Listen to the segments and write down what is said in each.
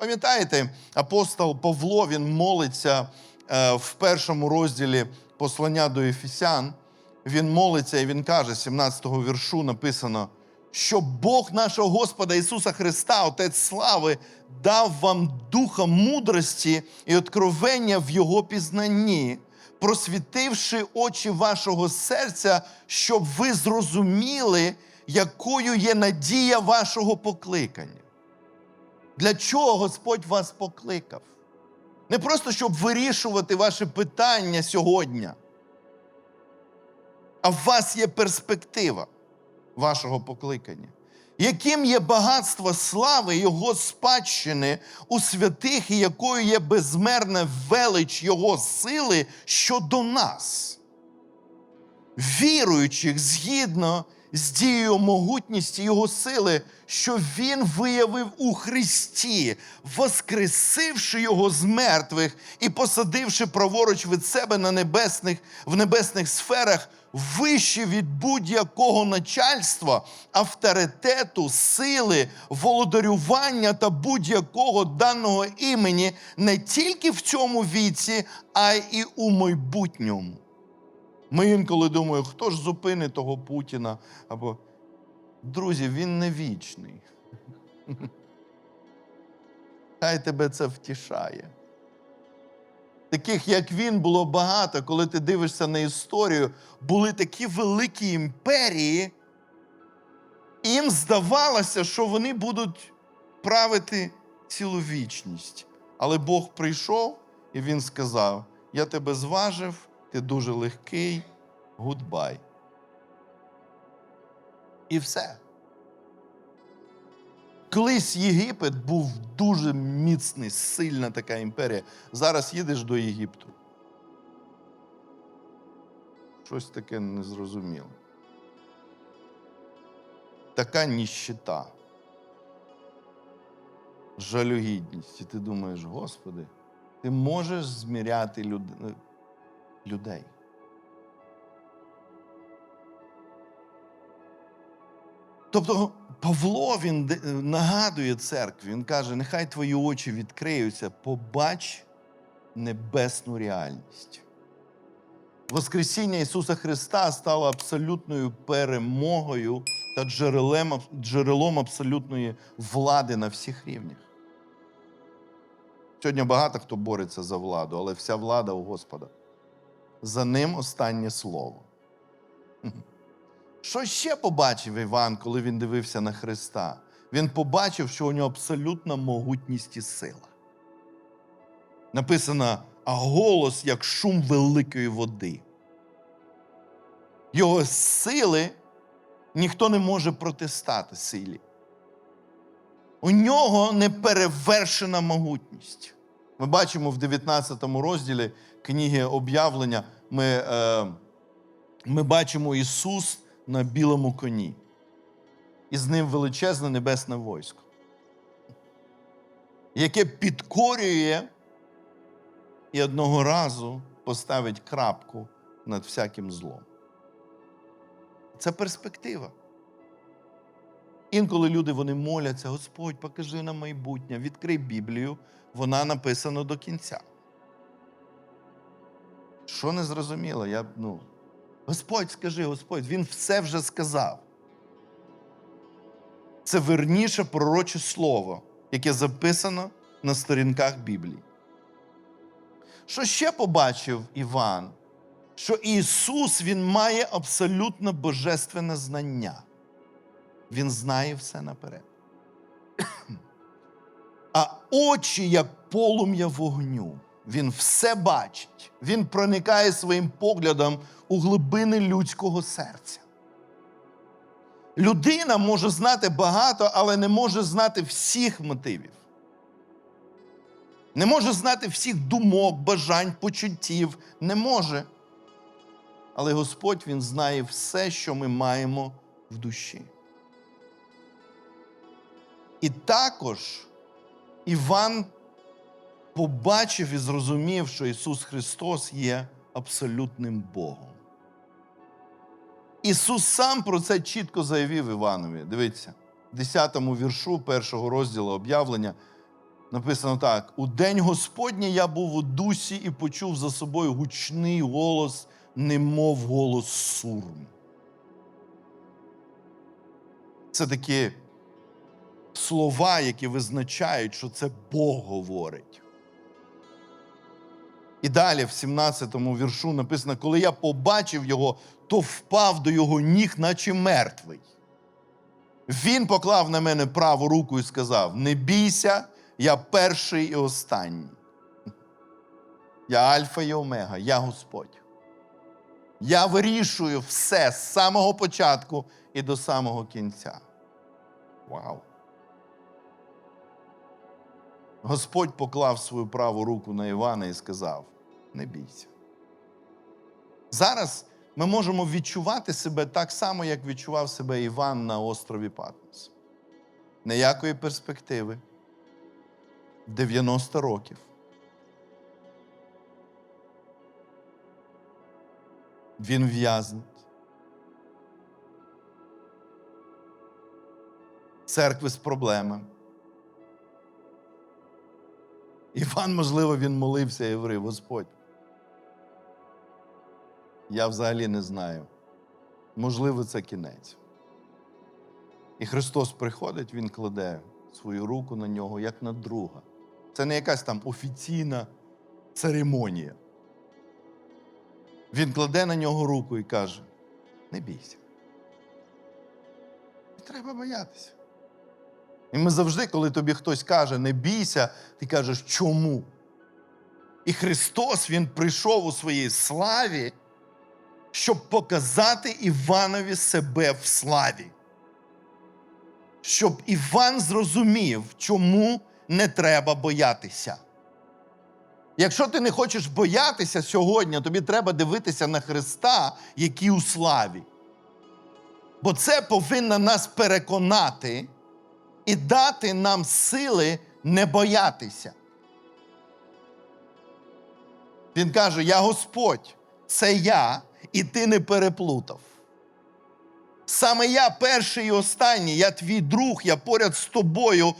Пам'ятаєте, апостол Павло він молиться е, в першому розділі послання до Ефесян. Він молиться і він каже, 17-го віршу написано, що Бог нашого Господа Ісуса Христа, Отець слави, дав вам духа мудрості і откровення в Його пізнанні, просвітивши очі вашого серця, щоб ви зрозуміли, якою є надія вашого покликання. Для чого Господь вас покликав? Не просто щоб вирішувати ваші питання сьогодні, а в вас є перспектива вашого покликання. Яким є багатство слави Його спадщини у святих, і якою є безмерна велич Його сили щодо нас, віруючих згідно з дією могутності Його сили, що Він виявив у Христі, воскресивши Його з мертвих і посадивши праворуч від себе на небесних, в небесних сферах, вище від будь-якого начальства, авторитету, сили, володарювання та будь-якого даного імені не тільки в цьому віці, а й у майбутньому. Ми інколи думаємо, хто ж зупинить того Путіна? Або друзі, він не вічний. Хай тебе це втішає. Таких, як він, було багато, коли ти дивишся на історію, були такі великі імперії, їм здавалося, що вони будуть правити цілу вічність. Але Бог прийшов і він сказав: Я тебе зважив, ти дуже легкий, гудбай. І все. Колись Єгипет був дуже міцний, сильна така імперія. Зараз їдеш до Єгипту. Щось таке незрозуміле. Така ніщита. Жалюгідність. І ти думаєш, Господи, ти можеш зміряти люд- людей. Тобто Павло він нагадує церкві, він каже: нехай твої очі відкриються, побач небесну реальність. Воскресіння Ісуса Христа стало абсолютною перемогою та джерелем, джерелом абсолютної влади на всіх рівнях. Сьогодні багато хто бореться за владу, але вся влада у Господа. За ним останнє слово. Що ще побачив Іван, коли він дивився на Христа? Він побачив, що у нього абсолютна могутність і сила. Написано, а голос як шум великої води. Його сили ніхто не може протистати силі. У нього неперевершена могутність. Ми бачимо в 19 розділі книги об'явлення, ми, е, ми бачимо Ісус на білому коні. І з ним величезне небесне військо, яке підкорює і одного разу поставить крапку над всяким злом. Це перспектива. Інколи люди вони моляться, Господь, покажи нам майбутнє, відкрий Біблію, вона написана до кінця. Що не зрозуміло? Я, ну, Господь, скажи, Господь, Він все вже сказав. Це верніше пророче слово, яке записано на сторінках Біблії. Що ще побачив Іван? Що Ісус Він має абсолютно божественне знання. Він знає все наперед. А очі, як полум'я вогню, він все бачить. Він проникає своїм поглядом у глибини людського серця. Людина може знати багато, але не може знати всіх мотивів. Не може знати всіх думок, бажань, почуттів. Не може. Але Господь Він знає все, що ми маємо в душі. І також Іван побачив і зрозумів, що Ісус Христос є абсолютним Богом. Ісус сам про це чітко заявив Іванові. Дивіться, в 10 віршу першого розділу об'явлення Написано так: у день Господній я був у дусі і почув за собою гучний голос, немов голос сурм. Це такі слова, які визначають, що це Бог говорить. І далі, в 17-му віршу написано: коли я побачив його, то впав до його ніг, наче мертвий. Він поклав на мене праву руку і сказав: Не бійся, я перший і останній. Я Альфа і Омега, я Господь. Я вирішую все з самого початку і до самого кінця. Вау! Господь поклав свою праву руку на Івана і сказав: Не бійся. Зараз ми можемо відчувати себе так само, як відчував себе Іван на острові Патмос. Ніякої перспективи. 90 років. Він в'язнить. Церкви з проблемами. Іван, можливо, він молився і говорив, Господь. Я взагалі не знаю. Можливо, це кінець. І Христос приходить, Він кладе свою руку на нього, як на друга. Це не якась там офіційна церемонія. Він кладе на нього руку і каже: не бійся. Не треба боятися. І ми завжди, коли тобі хтось каже, не бійся, ти кажеш, чому? І Христос Він прийшов у своїй славі, щоб показати Іванові себе в славі. Щоб Іван зрозумів, чому не треба боятися. Якщо ти не хочеш боятися сьогодні, тобі треба дивитися на Христа, який у славі. Бо це повинно нас переконати і дати нам сили не боятися. Він каже: Я Господь, це я, і ти не переплутав. Саме я перший і останній, я твій друг, я поряд з тобою.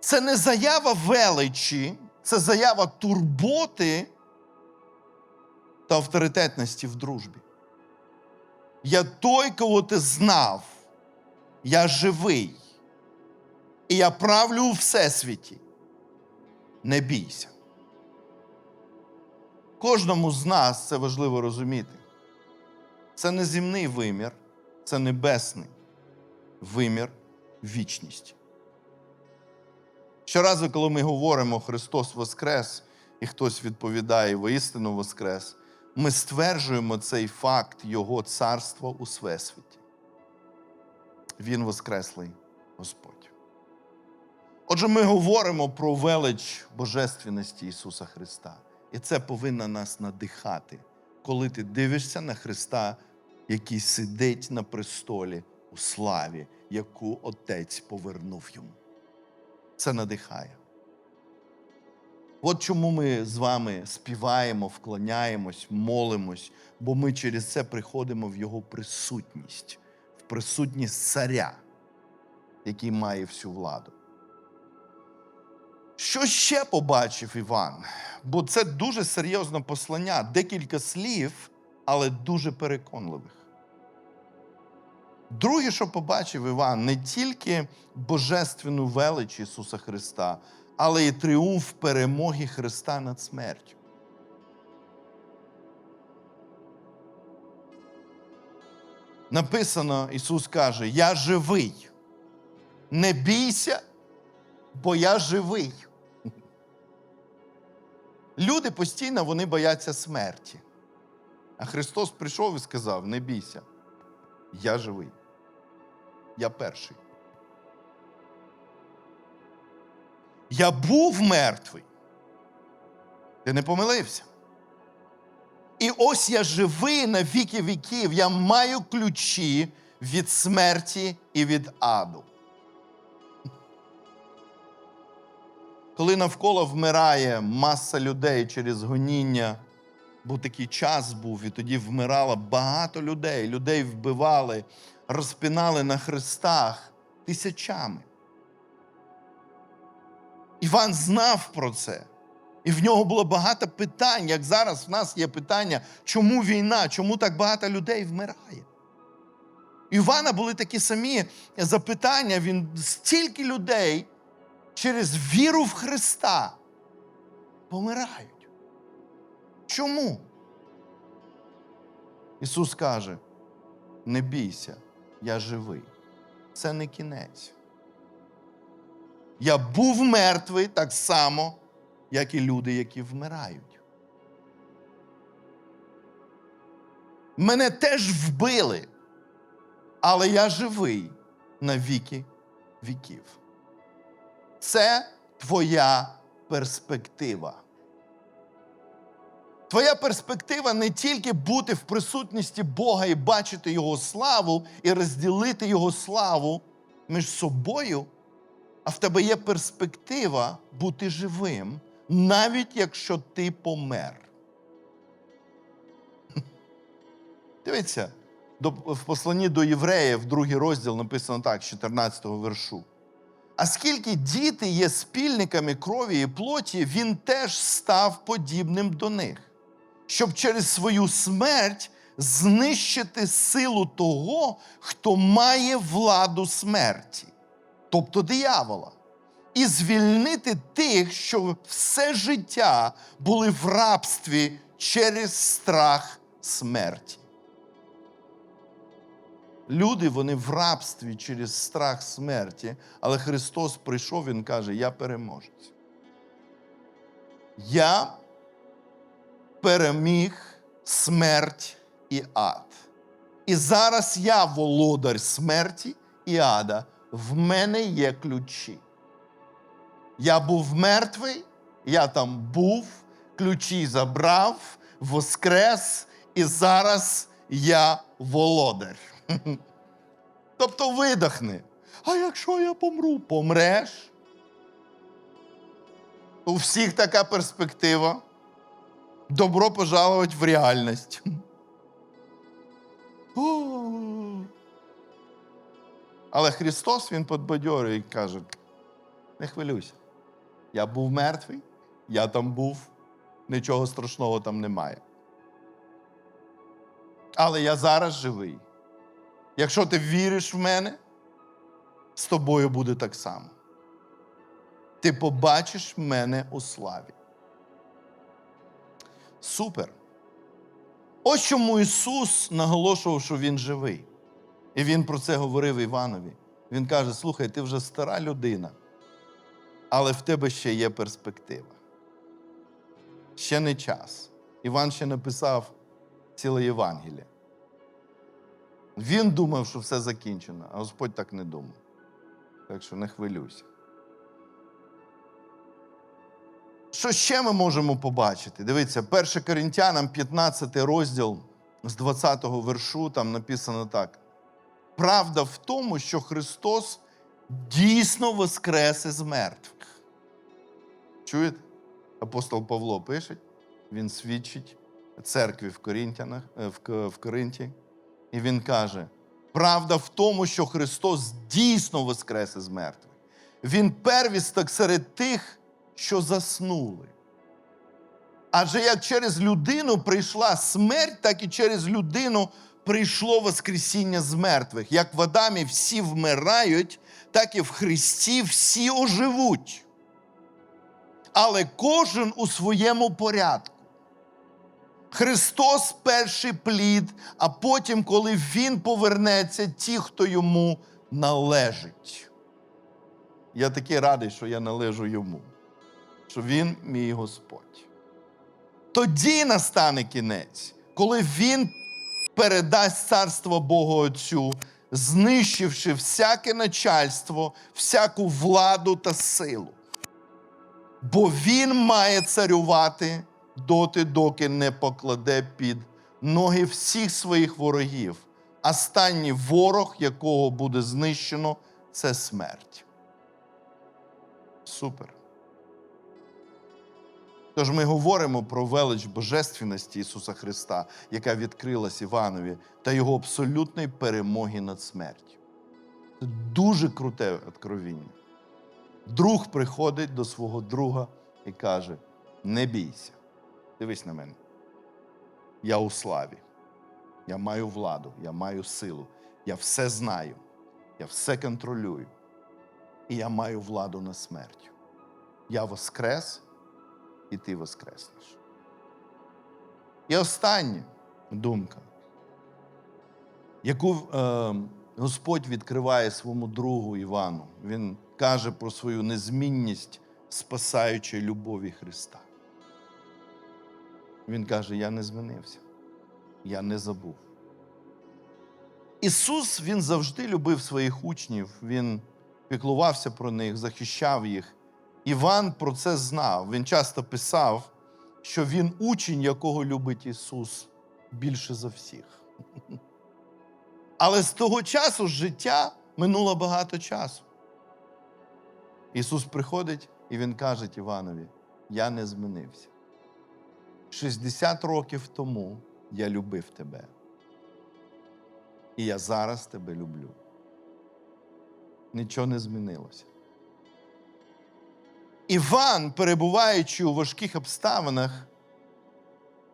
Це не заява величі, це заява турботи та авторитетності в дружбі. Я той, кого ти знав, я живий. І я правлю у всесвіті. Не бійся. Кожному з нас це важливо розуміти. Це не земний вимір, це небесний вимір вічності. Щоразу, коли ми говоримо Христос Воскрес, і хтось відповідає воістину Воскрес, ми стверджуємо цей факт Його царства у Всесвіті. Він Воскреслий Господь. Отже, ми говоримо про велич Божественності Ісуса Христа. І це повинно нас надихати, коли ти дивишся на Христа, який сидить на престолі у славі, яку Отець повернув йому. Це надихає. От чому ми з вами співаємо, вклоняємось, молимось, бо ми через це приходимо в Його присутність, в присутність царя, який має всю владу. Що ще побачив Іван? Бо це дуже серйозне послання, декілька слів, але дуже переконливих. Друге, що побачив Іван, не тільки божественну велич Ісуса Христа, але й тріумф перемоги Христа над смертю. Написано, Ісус каже: Я живий. Не бійся, бо я живий. Люди постійно вони бояться смерті. А Христос прийшов і сказав: не бійся, я живий. Я перший. Я був мертвий. Ти не помилився. І ось я живий на віки віків. Я маю ключі від смерті і від аду. Коли навколо вмирає маса людей через гоніння, бо такий час був, і тоді вмирало багато людей. Людей вбивали, розпинали на хрестах тисячами. Іван знав про це. І в нього було багато питань, як зараз в нас є питання, чому війна, чому так багато людей вмирає. Івана були такі самі запитання. Він стільки людей через віру в Христа помирають. Чому? Ісус каже: не бійся, я живий. Це не кінець. Я був мертвий так само, як і люди, які вмирають. Мене теж вбили, але я живий на віки віків. Це твоя перспектива. Твоя перспектива не тільки бути в присутності Бога і бачити Його славу і розділити Його славу між собою, а в тебе є перспектива бути живим, навіть якщо ти помер. Дивіться, в посланні до євреїв, другий розділ написано так, з 14 вершу. А скільки діти є спільниками крові і плоті, він теж став подібним до них, щоб через свою смерть знищити силу того, хто має владу смерті, тобто диявола, і звільнити тих, що все життя були в рабстві через страх смерті. Люди, вони в рабстві через страх смерті, але Христос прийшов, Він каже: Я переможець. Я переміг смерть і ад. І зараз я володар смерті і ада. В мене є ключі. Я був мертвий, я там був, ключі забрав, воскрес, і зараз я володар. Тобто видохни. А якщо я помру, помреш? У всіх така перспектива. Добро пожаловать в реальність. Але Христос Він подбадьорює і каже: не хвилюйся. Я був мертвий, я там був, нічого страшного там немає. Але я зараз живий. Якщо ти віриш в мене, з тобою буде так само. Ти побачиш мене у славі. Супер. Ось чому Ісус наголошував, що Він живий. І Він про це говорив Іванові. Він каже: слухай, ти вже стара людина, але в тебе ще є перспектива. Ще не час. Іван ще написав ціле Євангеліє. Він думав, що все закінчено, а Господь так не думав. Так що не хвилюйся. Що ще ми можемо побачити? Дивіться, 1 Коринтянам 15 розділ з 20 вершу, там написано так. Правда в тому, що Христос дійсно воскрес із мертвих. Чуєте? Апостол Павло пише, він свідчить церкві в, Коринтянах, е, в Коринті. І він каже: правда в тому, що Христос дійсно воскрес із мертвих. Він первісток серед тих, що заснули. Адже як через людину прийшла смерть, так і через людину прийшло Воскресіння з мертвих. Як в Адамі всі вмирають, так і в Христі всі оживуть. Але кожен у своєму порядку. Христос перший плід, а потім, коли Він повернеться, ті, хто йому належить. Я такий радий, що я належу йому, що Він мій Господь. Тоді настане кінець, коли Він передасть царство Богу Отцю, знищивши всяке начальство, всяку владу та силу. Бо він має царювати доти, доки не покладе під ноги всіх своїх ворогів. Останній ворог, якого буде знищено, це смерть. Супер. Тож ми говоримо про велич божественності Ісуса Христа, яка відкрилась Іванові, та Його абсолютної перемоги над смертю. Це дуже круте откровіння. Друг приходить до свого друга і каже: Не бійся, дивись на мене. Я у славі, я маю владу, я маю силу, я все знаю, я все контролюю, і я маю владу на смерть. Я воскрес, і ти воскреснеш. І остання думка, яку е, Господь відкриває своєму другу Івану. Він каже про свою незмінність спасаючої любові Христа. Він каже: Я не змінився, я не забув. Ісус Він завжди любив своїх учнів, Він піклувався про них, захищав їх. Іван про це знав. Він часто писав, що він учень, якого любить Ісус більше за всіх. Але з того часу життя минуло багато часу. Ісус приходить і Він каже Іванові: Я не змінився. 60 років тому я любив тебе. І я зараз тебе люблю. Нічого не змінилося. Іван, перебуваючи у важких обставинах,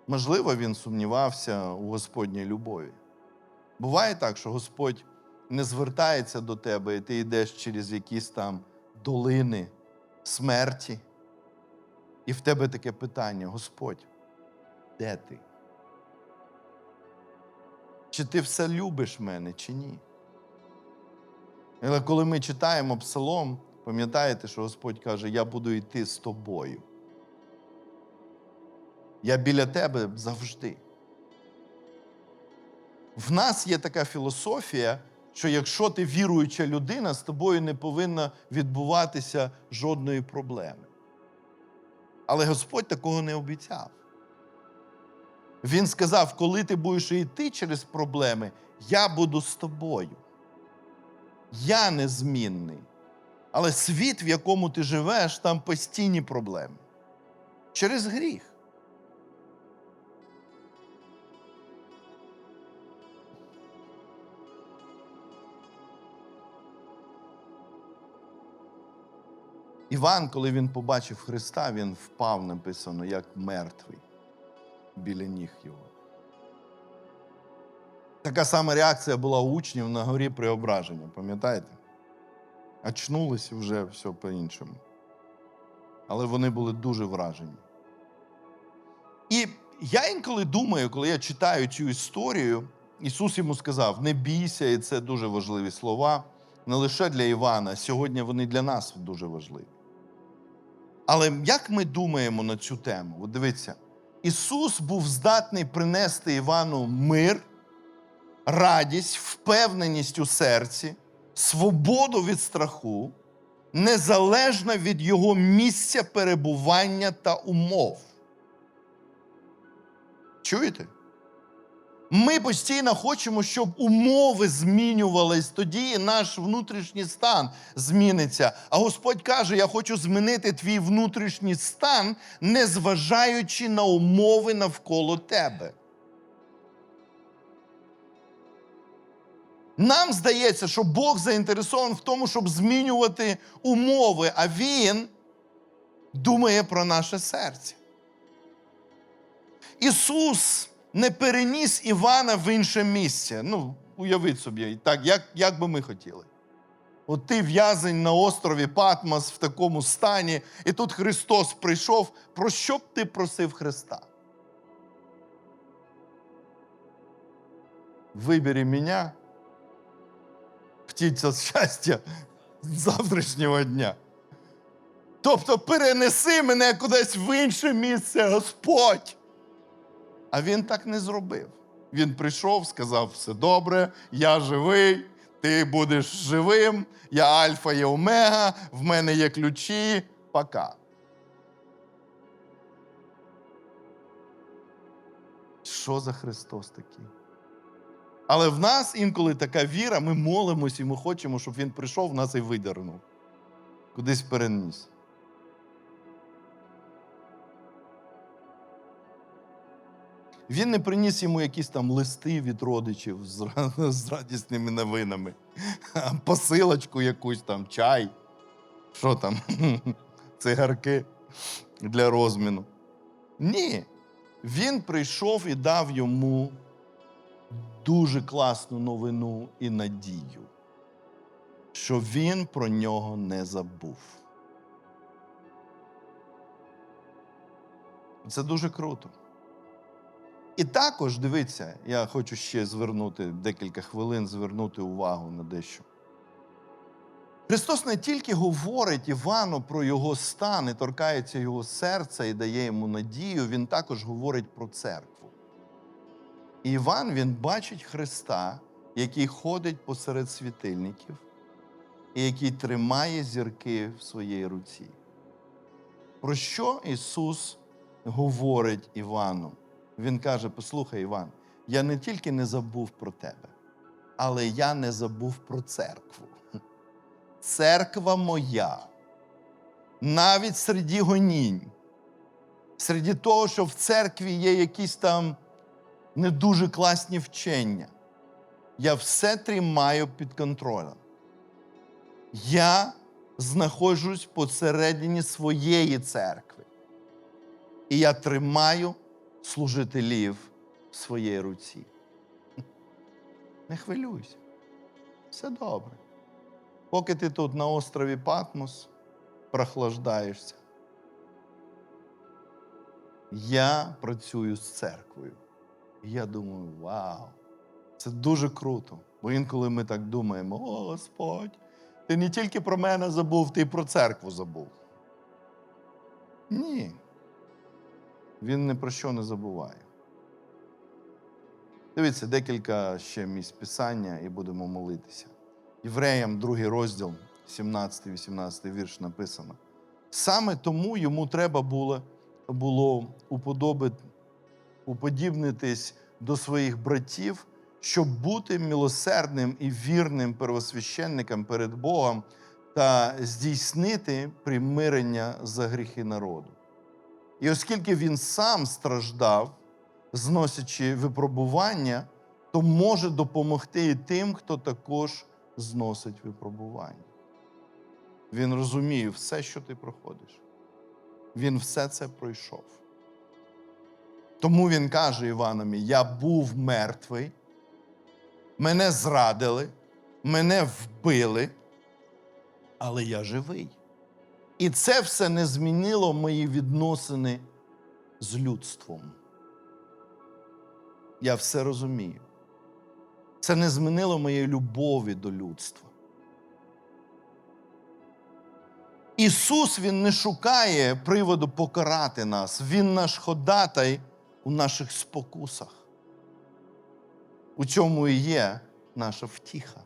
можливо, він сумнівався у Господній любові. Буває так, що Господь не звертається до тебе, і ти йдеш через якісь там долини смерті, і в тебе таке питання: Господь, де ти? Чи ти все любиш мене, чи ні? Але коли ми читаємо псалом, пам'ятаєте, що Господь каже: Я буду йти з тобою. Я біля тебе завжди. В нас є така філософія, що якщо ти віруюча людина, з тобою не повинна відбуватися жодної проблеми. Але Господь такого не обіцяв. Він сказав: коли ти будеш йти через проблеми, я буду з тобою. Я незмінний. Але світ, в якому ти живеш, там постійні проблеми. Через гріх. Іван, коли він побачив Христа, він впав, написано, як мертвий біля ніг його. Така сама реакція була у учнів на горі преображення, пам'ятаєте? Очнулись вже все по-іншому. Але вони були дуже вражені. І я інколи думаю, коли я читаю цю історію, Ісус йому сказав: не бійся, і це дуже важливі слова, не лише для Івана, сьогодні вони для нас дуже важливі. Але як ми думаємо на цю тему? От дивіться, Ісус був здатний принести Івану мир, радість, впевненість у серці, свободу від страху, незалежно від його місця перебування та умов. Чуєте? Ми постійно хочемо, щоб умови змінювались, тоді наш внутрішній стан зміниться. А Господь каже: Я хочу змінити твій внутрішній стан, незважаючи на умови навколо тебе. Нам здається, що Бог заінтересований в тому, щоб змінювати умови, а Він думає про наше серце. Ісус не переніс Івана в інше місце. Ну, уявіть собі, так, як, як би ми хотіли. От ти в'язень на острові Патмос в такому стані, і тут Христос прийшов. Про що б ти просив Христа? Вибери мене, птиця щастя завтрашнього дня. Тобто перенеси мене кудись в інше місце, Господь. А він так не зробив. Він прийшов, сказав: все добре, я живий, ти будеш живим, я Альфа і Омега, в мене є ключі. Пока. Що за Христос такий? Але в нас інколи така віра, ми молимось і ми хочемо, щоб він прийшов нас і видернув. Кудись переніс. Він не приніс йому якісь там листи від родичів з, з радісними новинами, посилочку якусь там, чай. Що там? Цигарки для розміну. Ні. Він прийшов і дав йому дуже класну новину і надію, що він про нього не забув. Це дуже круто. І також дивіться, я хочу ще звернути декілька хвилин, звернути увагу на дещо. Христос не тільки говорить Івану про його стан і торкається його серця і дає йому надію, він також говорить про церкву. І Іван він бачить Христа, який ходить посеред світильників і який тримає зірки в своїй руці. Про що Ісус говорить Івану? Він каже: Послухай, Іван, я не тільки не забув про тебе, але я не забув про церкву. Церква моя. Навіть серед гонінь, серед того, що в церкві є якісь там не дуже класні вчення. Я все тримаю під контролем. Я знаходжусь посередині своєї церкви. І я тримаю служителів в своїй руці. Не хвилюйся. Все добре. Поки ти тут на острові Патмос прохлаждаєшся, я працюю з церквою. І я думаю, вау, це дуже круто. Бо інколи ми так думаємо: о, Господь, ти не тільки про мене забув, ти й про церкву забув. Ні. Він ні про що не забуває. Дивіться, декілька ще місць писання і будемо молитися. Євреям, другий розділ, 17-18 вірш написано. Саме тому йому треба було, було уподібнитись до своїх братів, щоб бути милосердним і вірним первосвященником перед Богом та здійснити примирення за гріхи народу. І оскільки він сам страждав, зносячи випробування, то може допомогти і тим, хто також зносить випробування. Він розуміє все, що ти проходиш. Він все це пройшов. Тому він каже Іванові: Я був мертвий, мене зрадили, мене вбили, але я живий. І це все не змінило мої відносини з людством. Я все розумію. Це не змінило моєї любові до людства. Ісус Він не шукає приводу покарати нас. Він наш ходатай у наших спокусах. У цьому і є наша втіха.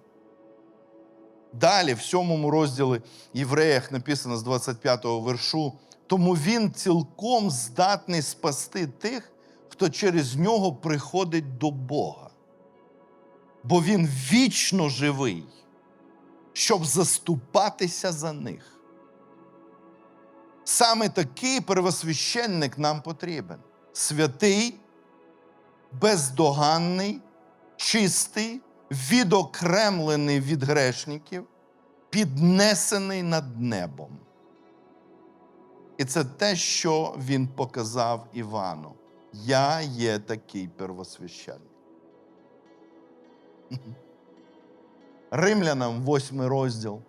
Далі, в сьомому розділі Євреях написано з 25-го вершу, тому він цілком здатний спасти тих, хто через нього приходить до Бога. Бо він вічно живий, щоб заступатися за них. Саме такий первосвященник нам потрібен: святий, бездоганний, чистий, відокремлений від грешників, піднесений над небом. І це те, що він показав Івану. Я є такий первосвященник. Римлянам, 8 розділ,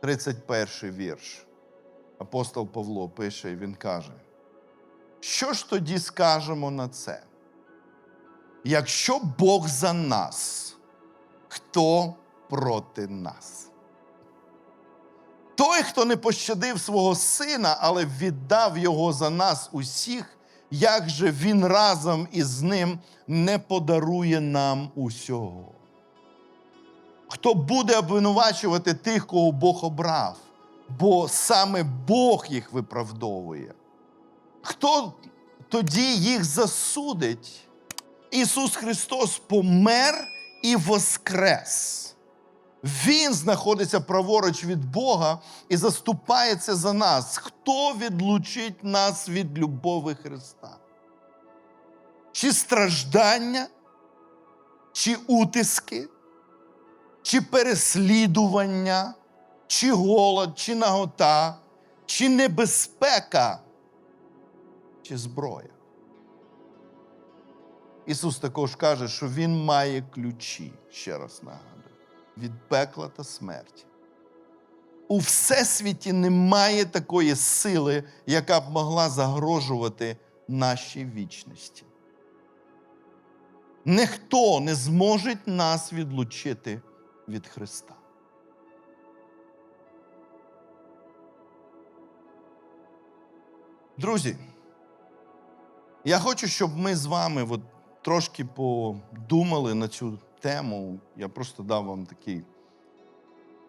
31 вірш. Апостол Павло пише, і він каже: Що ж тоді скажемо на це? Якщо Бог за нас, хто проти нас? Той, хто не пощадив свого сина, але віддав його за нас усіх, як же він разом із ним не подарує нам усього? Хто буде обвинувачувати тих, кого Бог обрав, бо саме Бог їх виправдовує? Хто тоді їх засудить? Ісус Христос помер і воскрес. Він знаходиться праворуч від Бога і заступається за нас. Хто відлучить нас від любові Христа? Чи страждання, чи утиски, чи переслідування, чи голод, чи нагота, чи небезпека, чи зброя. Ісус також каже, що Він має ключі, ще раз нагадую, від пекла та смерті. У всесвіті немає такої сили, яка б могла загрожувати нашій вічності. Ніхто не зможе нас відлучити від Христа. Друзі, я хочу, щоб ми з вами от трошки подумали на цю тему. Я просто дав вам такий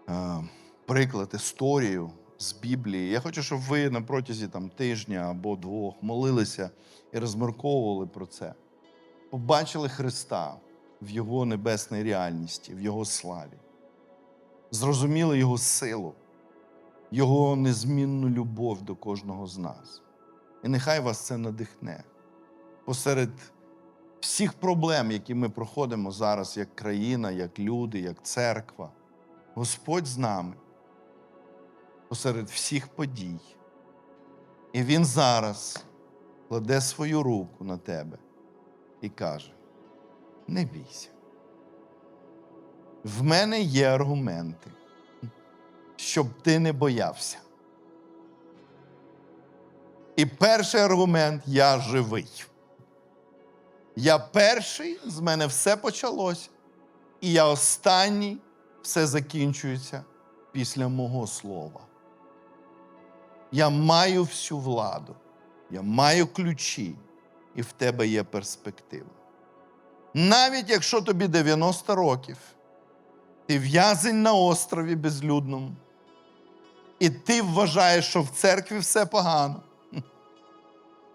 е, приклад, історію з Біблії. Я хочу, щоб ви на протязі там, тижня або двох молилися і розмірковували про це. Побачили Христа в Його небесній реальності, в Його славі. Зрозуміли Його силу, Його незмінну любов до кожного з нас. І нехай вас це надихне посеред всіх проблем, які ми проходимо зараз як країна, як люди, як церква. Господь з нами посеред всіх подій. І Він зараз кладе свою руку на тебе і каже: не бійся. В мене є аргументи, щоб ти не боявся. І перший аргумент я живий. Я перший, з мене все почалось, і я останній, все закінчується після мого слова. Я маю всю владу, я маю ключі, і в тебе є перспектива. Навіть якщо тобі 90 років, ти в'язень на острові безлюдному, і ти вважаєш, що в церкві все погано,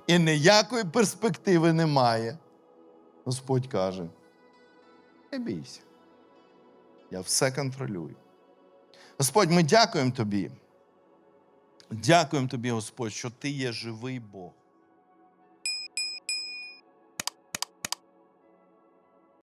і ніякої перспективи немає. Господь каже: не бійся, я все контролюю. Господь, ми дякуємо Тобі. Дякуємо Тобі, Господь, що Ти є живий Бог.